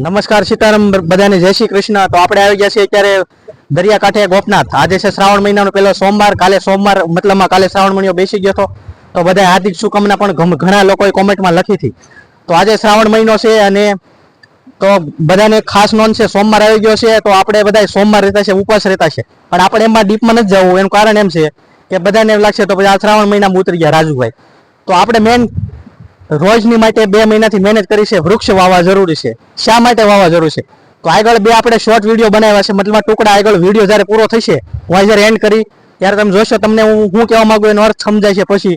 નમસ્કાર સીતારામ બધાને, જય શ્રી કૃષ્ણ. તો આપણે આવી ગયા છીએ અત્યારે દરિયાકાંઠે ગોપનાથ. આજે છે શ્રાવણ મહિનાનો પહેલો સોમવાર. કાલે સોમવાર, મતલબમાં કાલે શ્રાવણ મહિનો બેસી ગયો હતો. તો બધા હાર્દિક શુભકામના પણ ઘણા લોકોએ કોમેન્ટમાં લખી હતી. તો આજે શ્રાવણ મહિનો છે અને તો બધાને ખાસ નોંધ છે, સોમવાર આવી ગયો છે. તો આપણે બધા સોમવાર રહેતા છે, ઉપવાસ રહેતા છે. પણ આપણે એમાં ડીપમાં નથી જવું. એનું કારણ એમ છે કે બધાને એમ લાગશે તો પછી આ શ્રાવણ મહિનામાં ઉતરી ગયા રાજુભાઈ. તો આપણે મેન રોજની માટે બે મહિનાથી મહેનત કરી છે, વૃક્ષ વાવવા જરૂરી છે. શા માટે વાવવા જરૂરી છે? તો આગળ બે આપણે શોર્ટ વીડિયો બનાવ્યા છે, મતલબ ટુકડા આગળ વીડિયો જ્યારે પૂરો થશે, હું જ્યારે એન્ડ કરી, ત્યારે તમે જોશો, તમને હું હું કહેવા માગું એનો અર્થ સમજાય છે પછી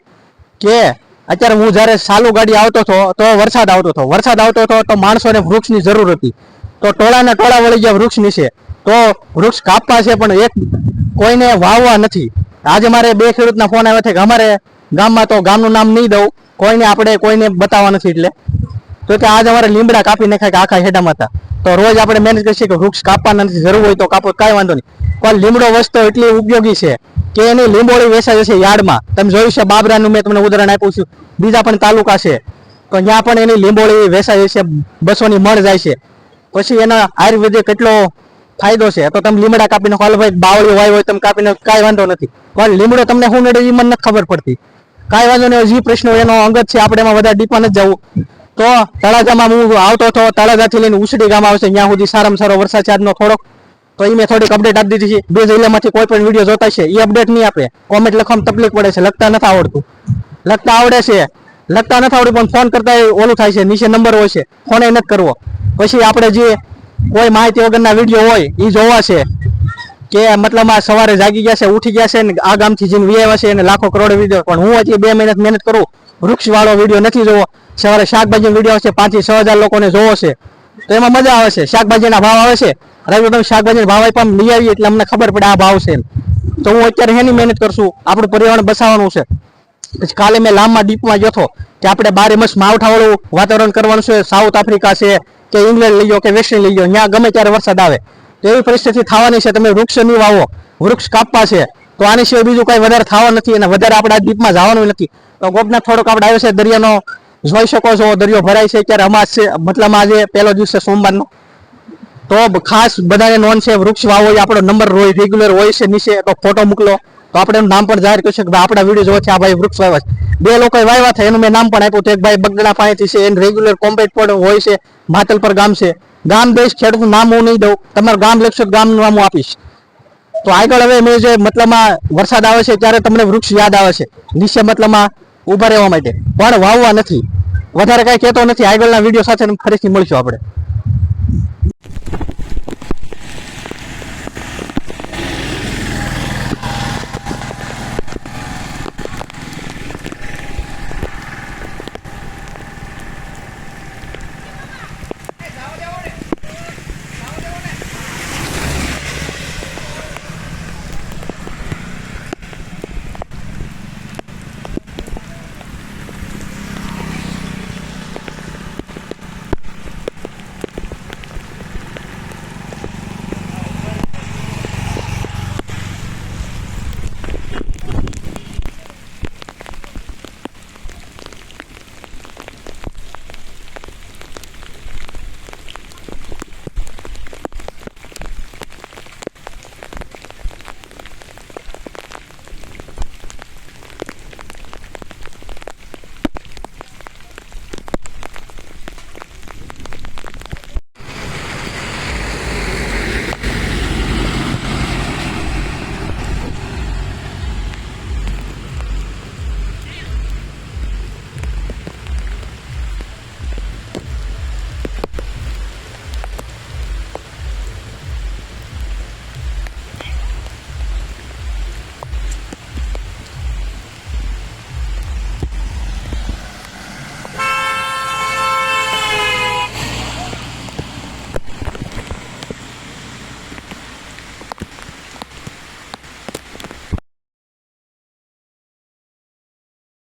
કે અત્યારે હું જ્યારે સાલું ગાડી આવતો હતો, તો વરસાદ આવતો હતો. વરસાદ આવતો હતો તો માણસોને વૃક્ષની જરૂર હતી. તો ટોળાના ટોળા વળી ગયા વૃક્ષની છે. તો વૃક્ષ કાપવા છે, પણ એક કોઈને વાવવા નથી. આજે મારે બે ખેડૂતના ફોન આવ્યા છે કે અમારે ગામમાં તો ગામનું નામ નહીં દઉં. કોઈને આપણે કોઈને બતાવવા નથી એટલે. તો કે આજ અમારે લીમડા કાપી નાખ્યા કે આખા હેડામાં હતા. તો રોજ આપણે મેનેજ કરીએ કે વૃક્ષ કાપવાના નથી, જરૂર હોય તો કાપો, કાંઈ વાંધો નહીં. પણ લીમડો વસ્તુ એટલી ઉપયોગી છે કે એની લીંબોળી વેચાય છે યાર્ડમાં. તમે જોયું છે બાબરાનું મેં તમને ઉદાહરણ આપ્યું છું. બીજા પણ તાલુકા છે. તો ત્યાં પણ એની લીંબોળી વેચાય છે, બસોની મળ જાય છે. પછી એના આયુર્વેદિક કેટલો ફાયદો છે? તો તમે લીમડા કાપીને નાખો. ભાઈ બાવળી વાય હોય તમે કાપીને કાંઈ વાંધો નથી. પણ લીમડો તમને શું નડે એ મને નથી ખબર પડતી. કાંઈ વાંધો નહીં જે પ્રશ્ન એનો અંગત છે, આપણે એમાં વધારે ડીપમાં નથી જવું. તો તળાજામાં હું આવતો હતો, તળાજાથી લઈને ઉસડી ગામ આવશે ત્યાં સુધી સારામાં સારો વરસાદ છે થોડોક. તો એ મેં થોડીક અપડેટ આપી દીધી છે. બે જિલ્લામાંથી કોઈ પણ વીડિયો જોતા છે એ અપડેટ નહીં આપે. કોમેન્ટ લખવામાં તકલીફ પડે છે, લખતા નથી આવડતું. લખતા આવડે છે, લખતા નથી આવડતું, પણ ફોન કરતા ઓલું થાય છે, નીચે નંબર હોય છે ફોન એ નથી કરવો. પછી આપણે જે કોઈ માહિતી વગરના વીડિયો હોય એ જોવા છે. કે મતલબ આ સવારે જાગી ગયા છે, ઉઠી ગયા છે ને આ ગામથી જઈને વિયાવા છે અને લાખો કરોડ વીડિયો. પણ હું હજી બે મહેનત મહેનત કરું વૃક્ષ વાળો વીડિયો નથી જોવો. સવારે શાકભાજી વીડિયો છે પાંચથી છ હજાર લોકોને જોવો છે. તો એમાં મજા આવે છે, શાકભાજીના ભાવ આવે છે. રવિ તમે શાકભાજીના ભાવ આમ લઈ આવીએ એટલે અમને ખબર પડે આ ભાવ છે તો હું અત્યારે એની મહેનત કરશું આપણું પર્યાવરણ બસાવવાનું છે. પછી કાલે મેં લાંબા ડીપમાં ગયો હતો, કે આપણે બારે મસ્ત માવઠાવાળું વાતાવરણ કરવાનું છે, સાઉથ આફ્રિકા છે, કે ઇંગ્લેન્ડ લઈ ગયો, કે વેસ્ટ લઈ ગયો ત્યાં ગમે ત્યારે વરસાદ આવે. એવી પરિસ્થિતિ થવાની છે. તમે વૃક્ષ નહીં વાવો, વૃક્ષ કાપવા છે, તો આની સિવાય બીજું કઈ વધારે થવા નથી અને વધારે આપણે આ દીપમાં જવાનું નથી. તો ગોપનાથ થોડોક આપણે આવ્યો છે, દરિયાનો જોઈ શકો છો, દરિયો ભરાય છે. ત્યારે અમાસ છે, મતલબ આજે પહેલો દિવસ સોમવારનો. તો ખાસ બધાને નોન છે, વૃક્ષ વાવો આપણો નંબર હોય રેગ્યુલર હોય છે, નીચે તો ફોટો મોકલો. તો આપણે એનું નામ પણ જાહેર કરશું કે ભાઈ આપણા વીડિયો જોવા છે આ ભાઈ વૃક્ષ વાવ્યા છે. બે લોકો વાવ્યા થાય એનું મેં નામ પણ આપ્યું તો એક ભાઈ બગડા પાણીથી છે, એને રેગ્યુલર કોમ્પેટ પણ હોય છે માતલપર ગામ છે. ગામ દેશ ખેડૂતનું નામ હું નહીં દઉં. તમારું ગામ લખશો ગામનું નામ હું આપીશ. તો આગળ હવે મેં જે મતલબમાં વરસાદ આવે છે ત્યારે તમને વૃક્ષ યાદ આવે છે. નીચે મતલબમાં ઊભા રહેવા માટે. પણ વાવવા નથી. વધારે કાંઈ કહેતો નથી. આગળના વીડિયો સાથે ફરીથી મળીશું આપણે.